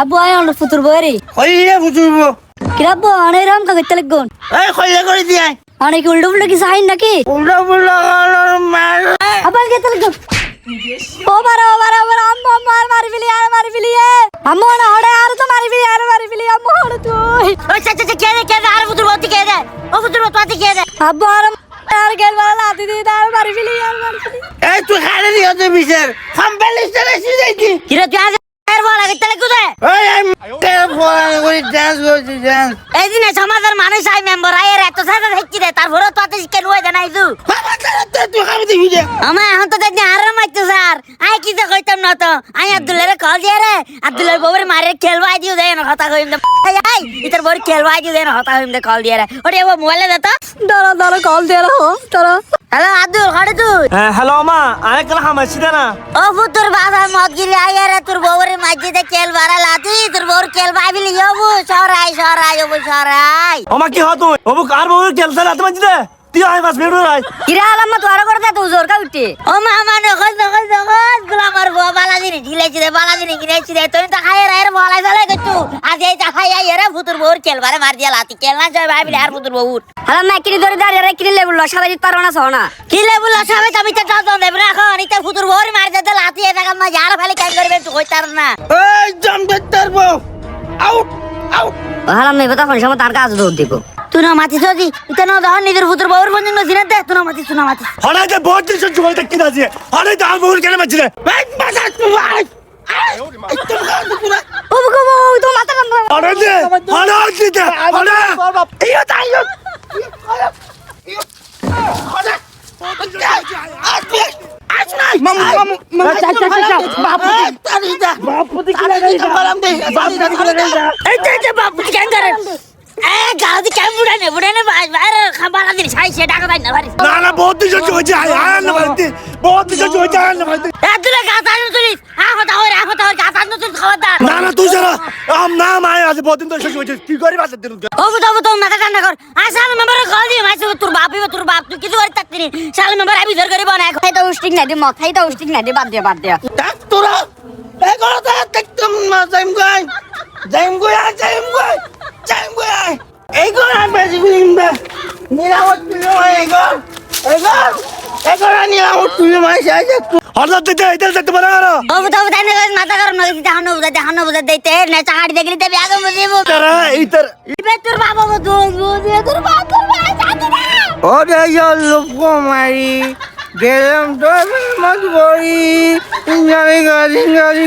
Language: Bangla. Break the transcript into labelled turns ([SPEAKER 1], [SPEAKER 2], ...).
[SPEAKER 1] আব্বু আয় অন্য ফুতুর বইরি
[SPEAKER 2] Oye, Futubo.
[SPEAKER 1] কিরাব্বু অনেক রাম কাকে তেলে গুন
[SPEAKER 2] Ay, Oye, করে দিয়ে
[SPEAKER 1] অনেক উল্টো উল্টো কি সাইন নাকি?
[SPEAKER 2] উল্টা মার
[SPEAKER 1] আবার কে তেলে গুন ও বারা বারা বারা আম্মু আম্মু আর মারি ফেলি আর মারি ফেলি আম্মু না হড়ে আর তো মারি ফেলি আর মারি ফেলি আম্মু হড়ে তুই ও চা চা কে দে কে দে আর ফুতুর বতি কে দে ও ফুতুর বতি কে দে আব্বু আর আর গেল বালা লাতি দি আর মারি ফেলি আর মারি ফেলি
[SPEAKER 2] এই তুই খাড়ে দিয়ে তো বিচার কম্পালিস্টার এসে
[SPEAKER 1] কিরে তুই আজ আর বলা কে তেলে গুদে
[SPEAKER 2] আমি তেল ফোন করে ডান্স
[SPEAKER 1] এই দিনে সমাজের মানুষ আই মেম্বার আই এর এত সাজা দেখছি রে তারপরে তো আতে কেন হই জানাই তু।
[SPEAKER 2] তারা তুই দিবি
[SPEAKER 1] আমার এখন তো দেখি আর স্যার। আই কি যে কইতাম না তো? আই আব্দুল্লাহরে কল দিয়ে রে। আব্দুল্লাহ বউরে মারে খেলবাই দিও দেয় না কথা কইম দে। আই আই ইতার বউরে খেলবাই দিও দেয় না কথা কইম দে কল দিয়ে রে। ওরে ও মোবাইলে দে তো। দাঁড়া দাঁড়া কল দিয়ে রে দাঁড়া। হ্যালো আব্দুল খাড়ে তুই
[SPEAKER 3] হ্যালো মা আমি কেন হামাইছি না?
[SPEAKER 1] ও ফুতুর বাবা মদ গিরি আই রে তোর বউরে মাঝিতে খেল বাড়া লাতি তোর বউর খেল বাইবিলি যাব সরাই সরাই যাব সরাই।
[SPEAKER 3] ওমা কি হতো ওবু কার বউ খেলছে রাতে মাঝে দে? তুই আই বাস বেড়ো রাই
[SPEAKER 1] কিরা আলাম তো আর করে দে তুই জোর কা উঠে। ও মামা নখল নখল নখল গুলামার বউ বালা দিনে ঢিলেছি রে বালা দিনে গিরেছি রে। তুই তো খাই রে বলাই ফেলে গেছু আজ এই তা খাই আই রে ফুতুর বউর খেলবারে মার দিয়া লাতি। খেল না যায় ভাই আর ফুতুর বউর। হালা মা কিনি ধরে দাঁড়িয়ে রে কিনি লেবুল সবাই দিতে পারো না সোনা কি লেবুল সবাই তুমি তো দাও দেব না এখন ইতে ফুতুর বউর মার দিতে লাতি এটা কাম যার ফালি কাজ করবে তুই কইতার না।
[SPEAKER 2] ওই জমদার বউ। আউট।
[SPEAKER 1] হালাম নেবে তখন সময় তার কাজ দৌড় দিব। তুই না মাতি যদি? ইতে না দহন নিজের ফুতুর বউর বন্ধু নজিনে দে তুই না মাতি তুই না মাতি
[SPEAKER 3] হরে যে বহুত দিন সহ্য করতে কি আছে হরে তো আমার কেন মাঝে
[SPEAKER 2] ভাই মাথা তুই
[SPEAKER 1] গো ও তো মাথা কামড়া
[SPEAKER 3] হরে দে
[SPEAKER 1] করে খাবার দা
[SPEAKER 3] না না তুই ছাড়া আম না মায় আছে বহুত দিন তো শেষ হয়েছে কি করি বাসের দিন?
[SPEAKER 1] কল তোর নি শাল মেম্বার আবি ধর করে বনা খাই তো উস্টিক না দি মত খাই তো উস্টিক না দি বাদ দে বাদ দে
[SPEAKER 2] তোরা এগুলো তো দেখতাম না যাইম গাই যাইম গাই যাইম গাই যাইম গাই এইগুলো আমি বেশি ফিল্ম দে নিরাপদ ফিল্ম এইগুলো এইগুলো এগুলো নিরাপদ ফিল্ম আছে আছে
[SPEAKER 3] হঠাৎ দিতে এটা দেখতে পারে না।
[SPEAKER 1] ও বুঝো বুঝাই না মাথা গরম না দিতে হানো বুঝাই দে হানো বুঝাই দেতে না চাড়ি দেখলি তে বিয়া গম বুঝিবো
[SPEAKER 3] এই তার
[SPEAKER 1] ইবে তোর বাবা বুঝো বুঝে তোর বাপ তোর ভাই না
[SPEAKER 2] ওরে লোকমারি গেলাম তোর মত বই ইঞ্জারি গাড়ি গাড়ি।